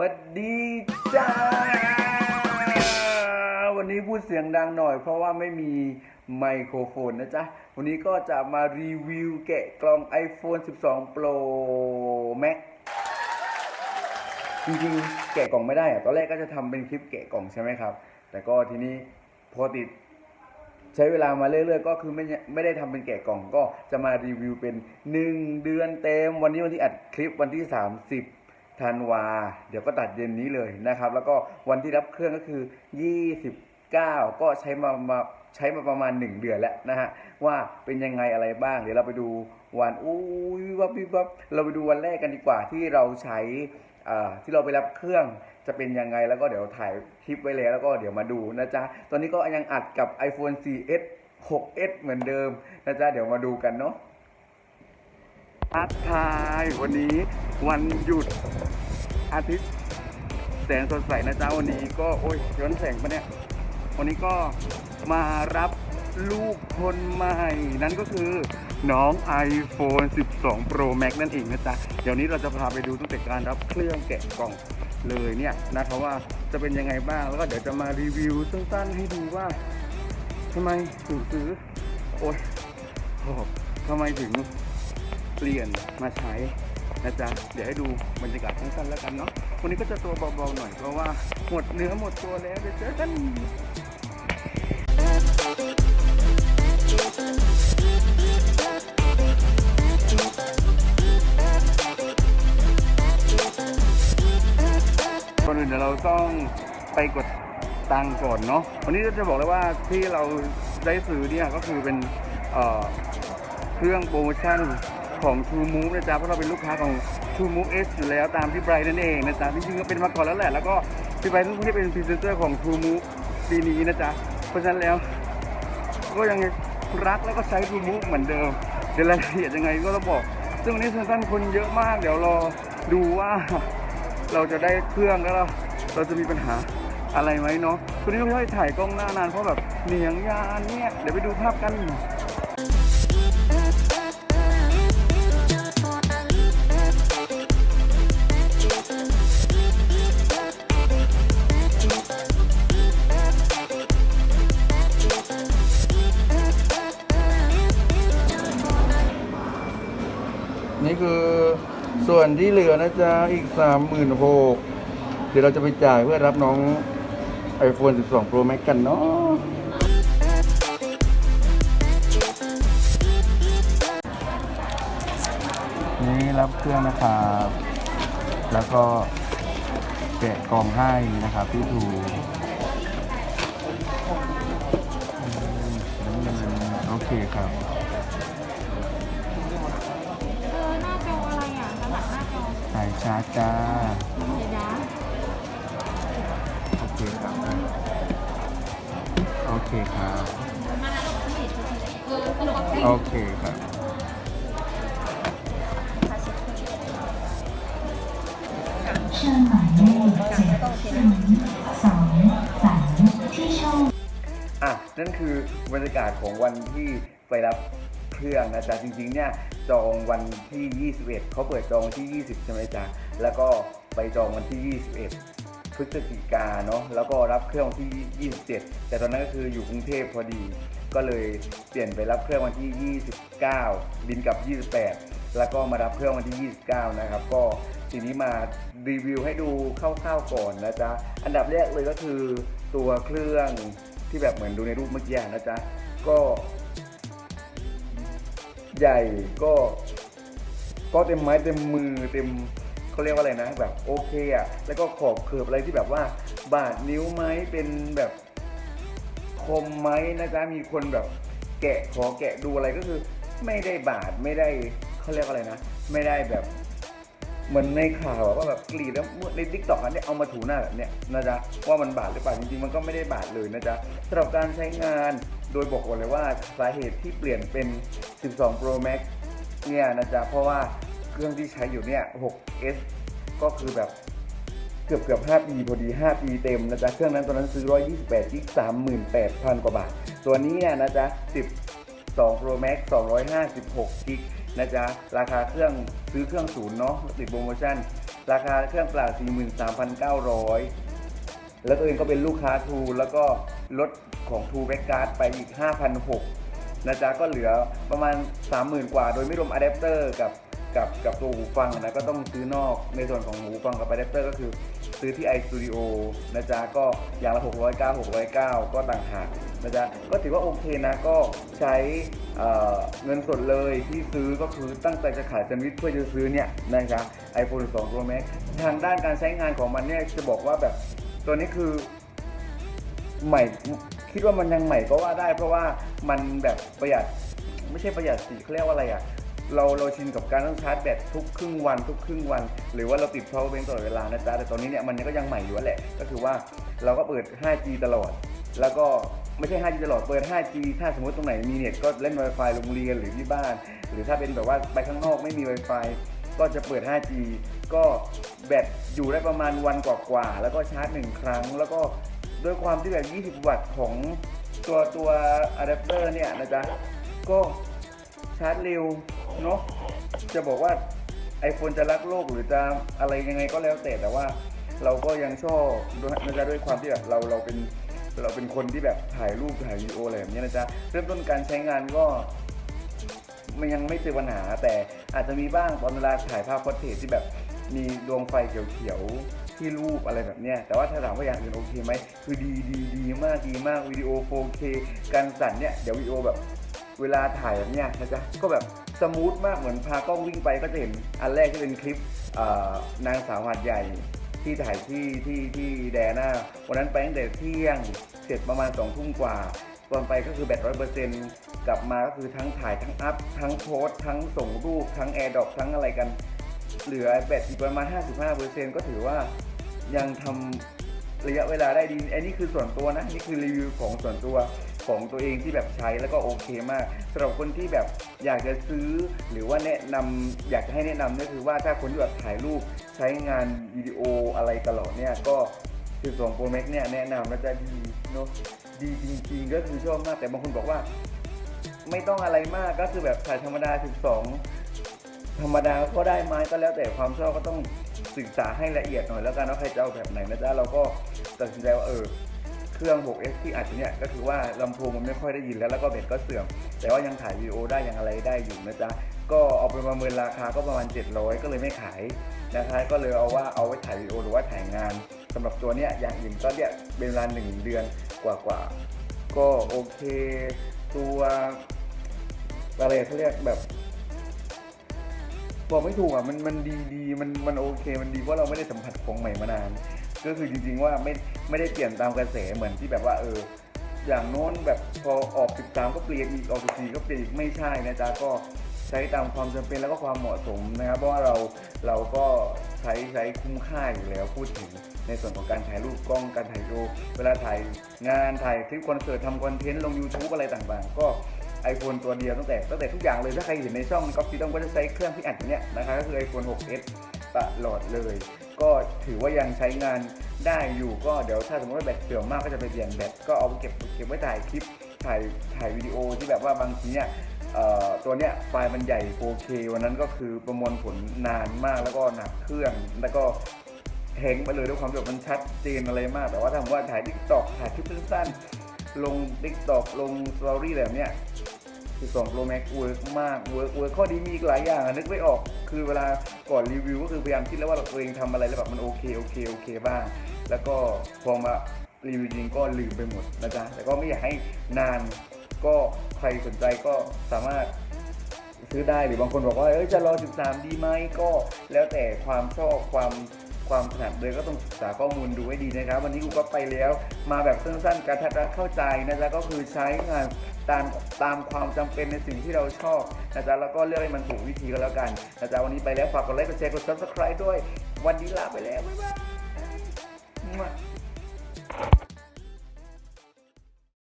วัสดีจ้า วันนี้พูดเสียงดังหน่อย เพราะว่าไม่มีไมโครโฟนนะจ๊ะ วันนี้ก็จะมารีวิวแกะกล่อง iPhone 12 Pro Max จริงๆ แกะกล่องไม่ได้อะตอนแรกก็จะทำเป็นคลิปแกะกล่องใช่ไหมครับ แต่ก็ทีนี้พอติดใช้เวลามาเรื่อยๆ ก็คือไม่ไม่ได้ทำเป็นแกะกล่องก็จะมารีวิวเป็น 1 เดือนเต็ม วันนี้วันที่อัดคลิปวันที่ 30 ธันวา เดี๋ยวก็ตัดเย็นนี้เลยนะครับ แล้วก็วันที่รับเครื่องก็คือ 29 ก็ใช้มามาใช้มาประมาณ 1 เดือนแล้วนะฮะว่าเป็นยังไงอะไรบ้าง เดี๋ยวเราไปดูวันอุ้ยวับวิบวับเราไปดูวันแรกกันดีกว่าที่เราใช้อ่าที่เราไปรับเครื่องจะเป็นยังไงแล้วก็เดี๋ยวถ่ายคลิปไว้แล้วแล้วก็เดี๋ยวมาดูนะจ๊ะ ตอนนี้ก็ยังอัดกับ iPhone 4S 6S เหมือนเดิมนะจ๊ะ เดี๋ยวมาดูกันเนาะ ทักทายวันนี้วันหยุดอาทิตย์แสงสดใสนะจ๊ะวันนี้ก็โอ้ยย้อนแสงปะเนี่ย วันนี้ก็มารับลูกคนใหม่ นั่นก็คือน้อง iPhone 12 Pro Max นั่นเองนะจ๊ะ เดี๋ยวนี้เราจะพาไปดูตั้งแต่การรับเครื่องแกะกล่องเลยเนี่ยนะครับว่าจะเป็นยังไงบ้างแล้วก็เดี๋ยวจะมารีวิวสั้นๆให้ดูว่าทำไมถึงซื้อ โอ้ยโอ้ทำไมถึง เปลี่ยนมาใช้นะจ๊ะเดี๋ยวให้ดูบรรยากาศสั้นๆแล้วกันเนาะวันนี้ก็จะตัวเบาๆหน่อยเพราะว่าหมดเนื้อหมดตัวแล้วเดี๋ยวเจอกันก่อนอื่นเดี๋ยวเราต้องไปกดตังก่อนเนาะวันนี้จะบอกเลยว่าที่เราได้ซื้อเนี่ยก็คือเป็นเเครื่องโปรโมชั่น ของ True Move นะจ๊ะ เพราะเราเป็นลูกค้าของ True Move S อยู่แล้วตามพี่ไบรท์นั่นเองนะจ๊ะจริงๆก็เป็นมาก่อนแล้วแหละ แล้วก็พี่ไบรท์เพิ่งได้เป็นพรีเซนเตอร์ของ True Move ปีนี้นะจ๊ะ เพราะฉะนั้นแล้ว ก็ยังรักแล้วก็ใช้ True Move เหมือนเดิมเดี๋ยวรายละเอียดยังไงก็ต้องบอก ซึ่งวันนี้สั้นๆคนเยอะมาก เดี๋ยวรอดูว่าเราจะได้เครื่องแล้วเราเราจะมีปัญหาอะไรไหมเนาะตัวนี้ไม่ค่อยถ่ายกล้องหน้านานเพราะแบบเหนียงยานเนี่ย เดี๋ยวไปดูภาพกัน นี่คือส่วนที่เหลือนะจ๊ะ อีก3 6 0 0 0เดี๋ยวเราจะไปจ่ายเพื่อรับน้อง iPhone 12 Pro Max กันเนาะนี่รับเครื่องนะครับ แล้วก็แกะกล่องให้นะครับพี่ทูโอเคครับ ชาร์จจ้าเดี๋ยวนะโอเคครับโอเคครับมาแล้วเราไม่เห็นเออสรุปโอเคครับเชิญหมายเลขเจ็ดศูนย์สองสามที่ช่องอะนั่นคือบรรยากาศของวันที่ไปรับเค รื่องนะจ๊ะจริงๆเนี่ยจองวันที่ 21เขาเปิดจองวันที่ 20 ใช่ไหมจ๊ะแล้วก็ไปจองวันที่ 21 พฤศจิกาเนาะแล้วก็รับเครื่องวันที่ 27 แต่ตอนนั้นก็คืออยู่กรุงเทพพอดี ก็เลยเปลี่ยนไปรับเครื่องวันที่ 29 บินกับ 28 แล้วก็มารับเครื่องวันที่ 29 นะครับ ก็ทีนี้มารีวิวให้ดูคร่าวๆก่อนนะจ๊ะอันดับแรกเลยก็คือตัวเครื่องที่แบบเหมือนดูในรูปเมื่อกี้นะจ๊ะก็ ใหญ่ก็ก็เต็มไม้เต็มมือเต็มเขาเรียกว่าอะไรนะ แบบโอเคอะแล้วก็ขอบเขือบอะไรที่แบบว่า บาดนิ้วไหมเป็นแบบคมไหมนะจ๊ะมีคนแบบแกะขอแกะดูอะไรก็คือ ไม่ได้บาดไม่ได้เขาเรียกว่าอะไรนะ ไม่ได้แบบเหมือนในข่าวว่าแบบกรีดแล้วในทิกตอกอันนี้เอามาถูหน้าแบบเนี้ยนะจ๊ะว่ามันบาดหรือเปล่าจริงๆมันก็ไม่ได้บาดเลยนะจ๊ะสำหรับการใช้งาน โดยบอกก่อนเลยว่าสาเหตุที่เปลี่ยนเป็น 12 Pro Max เนี่ยนะจ๊ะ เพราะว่าเครื่องที่ใช้อยู่เนี่ย 6S ก็คือแบบเกือบเกือบ5ปีพอดี 5 ปีเต็มนะจ๊ะ เครื่องนั้นตอนนั้นซื้อ 128กิก38,000 กว่าบาท ตัวนี้เนี่ยนะจ๊ะ 12 Pro Max 256กิกนะจ๊ะ ราคาเครื่องซื้อเครื่องศูนย์เนาะติดโปรโมชั่น ราคาเครื่องเปล่า 43,900 แล้วตัวเองก็เป็นลูกค้าทูแล้วก็ลดของทูแบ็กการ์ดไปอีก 5,600นะจ๊ะก็เหลือประมาณ 30,000 กว่า โดยไม่รวมอะแดปเตอร์กับกับกับตัวหูฟังนะก็ต้องซื้อนอกในส่วนของหูฟังกับอะแดปเตอร์ก็คือซื้อที่ iStudio นะจ๊ะก็อย่างละ 609 609 ก็ต่างหากนะจ๊ะก็ถือว่าโอเคนะก็ใช้เเงินสดเลยที่ซื้อก็คือตั้งใจจะขายแซนด์วิชเพื่อจะซื้อเนี่ยนะครับ iPhone 12 Pro Max ทางด้านการใช้งานของมันเนี่ยจะบอกว่าแบบ ตัวนี้คือใหม่คิดว่ามันยังใหม่ก็ว่าได้ เพราะว่ามันแบบประหยัดไม่ใช่ประหยัดสิเขาเรียกว่าอะไรอะ่ะเราเราชินกับการต้องชาร์จแบตทุกครึ่งวันทุกครึ่งวัน หรือว่าเราติด power bank ตลอดเวลานะจ๊ะแต่ตอนนี้เนี่ยมันก็ยังใหม่อยู่แหละ ก็คือว่าเราก็เปิด 5G ตลอด แล้วก็ไม่ใช่ 5G ตลอด เปิด 5G ถ้าสมมติตรงไหนมีเน็ตก็เล่น Wi-Fi โรงเรียนหรือที่บ้าน หรือถ้าเป็นแบบว่าไปข้างนอกไม่มี Wi-Fi ก็จะเปิด 5G ก็แบตอยู่ได้ประมาณวันกว่าๆ แล้วก็ชาร์จหนึ่งครั้ง แล้วก็ด้วยความที่แบบ 20 วัตต์ของตัวตัวอะแดปเตอร์เนี่ยนะจ๊ะ ก็ชาร์จเร็วเนาะ จะบอกว่า iPhone จะรักโลกหรือจะอะไรยังไงก็แล้วแต่แต่ว่าเราก็ยังชอบนะจ๊ะด้วยความที่แบบเราเราเป็นเราเป็นคนที่แบบถ่ายรูปถ่ายวีดีโออะไรแบบนี้นะจ๊ะ เริ่มต้นการใช้งานก็ มันยังไม่เจอปัญหาแต่อาจจะมีบ้างตอนเวลาถ่ายภาพพอร์เทรตที่แบบมีดวงไฟเขียวๆที่รูปอะไรแบบเนี้ยแต่ว่าถ้าถามว่าอย่างอื่นโอเคไหมคือดีดีดีมากดีมากวิดีโอ 4K การสั่นเนี่ยเดี๋ยววิดีโอแบบเวลาถ่ายแบบเนี้ยนะจ๊ะก็แบบสมูทมากเหมือนพากล้องวิ่งไปก็จะเห็นอันแรกที่เป็นคลิปนางสาวหาดใหญ่ที่ถ่ายที่ที่ที่แดน่าวันนั้นไปตั้งแต่เที่ยงเสร็จประมาณสองทุ่มกว่า ตอนไปก็คือแบตร้อยเปอร์เซ็นต์ กลับมาก็คือทั้งถ่ายทั้งอัพ ทั้งโพสทั้งส่งรูป ทั้งแอร์ดอปทั้งอะไรกัน เหลือแบตอีกประมาณ 55เปอร์เซ็นก็ถือว่ายังทำระยะเวลาได้ดี อันนี้คือส่วนตัวนะ นี่คือรีวิวของส่วนตัวของตัวเองที่แบบใช้แล้วก็โอเคมากสำหรับคนที่แบบอยากจะซื้อหรือว่าแนะนำอยากจะให้แนะนำก็คือว่าถ้าคนที่แบบถ่ายรูปใช้งานวิดีโออะไรตลอดเนี่ยก็12 Pro Max เนี่ยแนะนำนะจะดีเนาะดีจริงๆก็คือชอบมากแต่บางคนบอกว่า ไม่ต้องอะไรมากก็คือแบบถ่ายธรรมดา 12 ธรรมดาก็ได้ไหมก็แล้วแต่ความชอบก็ต้องศึกษาให้ละเอียดหน่อยแล้วกันว่าใครจะเอาแบบไหนนะจ๊ะเราก็ตัดสินใจว่าเออเครื่อง 6S ที่อัดอยู่เนี่ยก็คือว่าลำโพงมันไม่ค่อยได้ยินแล้วแล้วก็เบสก็เสื่อม แต่ว่ายังถ่ายวีดีโอได้ยังอะไรได้อยู่นะจ๊ะก็เอาไปประเมินราคาก็ประมาณ 700 ก็เลยไม่ขายนะคะก็เลยเอาว่าเอาไว้ถ่ายวีดีโอหรือว่าถ่ายงานสำหรับตัวเนี้ยอย่างอื่นก็เนี่ยเป็นเวลาหนึ่งเดือนกว่าๆก็โอเค ตัว อะไรเขาเรียกแบบ บอกไม่ถูกอะมันมันดีดีมันมันโอเค มันดีเพราะเราไม่ได้สัมผัสของใหม่มานาน ก็คือจริง ๆ ว่าไม่ไม่ได้เปลี่ยนตามกระแสเหมือนที่แบบว่า เออ อย่างโน้นแบบพอออก13ก็เปลี่ยนอีกออก14ก็เปลี่ยนอีกไม่ใช่นะจ๊ะก็ใช้ตามความจำเป็นแล้วก็ความเหมาะสมนะครับ เพราะว่าเราเราก็ใช้ใช้คุ้มค่าอยู่แล้วพูดถึงในส่วนของการถ่ายรูปกล้องการถ่ายรูปเวลาถ่ายงานถ่ายคลิปคอนเสิร์ตทำคอนเทนต์ลง YouTube อะไรต่างๆ ก็ iPhone ตัวเดียวตั้งแต่ตั้งแต่ทุกอย่างเลย ถ้าใครเห็นในช่องก็ฟีต้องก็จะใช้เครื่องที่อัดอยู่เนี่ยนะคะก็คือ iPhone 6s ตลอดเลย ก็ถือว่ายังใช้งานได้อยู่ก็เดี๋ยวถ้าสมมติว่าแบตเสื่อมมากก็จะไปเปลี่ยนแบตก็เอาไปเก็บเก็บไว้ถ่ายคลิปถ่ายถ่ายวิดีโอที่แบบว่าบางทีเนี่ยตัวเนี้ยไฟล์มันใหญ่ 4K วันนั้นก็คือประมวลผลนานมากแล้วก็หนักเครื่องแล้วก็แหงไปเลยด้วยความที่แบบมันชัดเจนอะไรมาก แต่ว่าถ้าสมว่าถ่าย TikTok ถ่ายคลิปสั้นๆลง TikTok ลง Story แบบเนี้ย 12 Pro Max เวิร์กมากเวิร์กเวิร์กข้อดีมีอีกหลายอย่างนึกไม่ออก คือเวลาก่อนรีวิวก็คือพยายามคิดแล้วว่าเราตัวเองทำอะไรแล้วแบบมันโอเคโอเคโอเคบ้าง แล้วก็พอมารีวิวจริงก็ลืมไปหมดนะจ๊ะแต่ก็ไม่อยากให้นานก็ใครสนใจก็สามารถซื้อได้หรือบางคนบอกว่าเอ้ยจะรอ 13 ดีไหมก็แล้วแต่ความชอบความความถนัดเลยก็ต้องศึกษาข้อมูลดูให้ดีนะครับ วันนี้กูก็ไปแล้วมาแบบสั้นๆกระทัดรัดเข้าใจนะจ๊ะก็คือใช้งาน ตามตามความจำเป็นในสิ่งที่เราชอบนะจ๊ะแล้วก็เลือกให้มันถูกวิธีก็แล้วกันนะจ๊ะวันนี้ไปแล้วฝากกดไลค์กดแชร์กด subscribe ด้วย วันนี้ลาไปแล้วบ๊ายบาย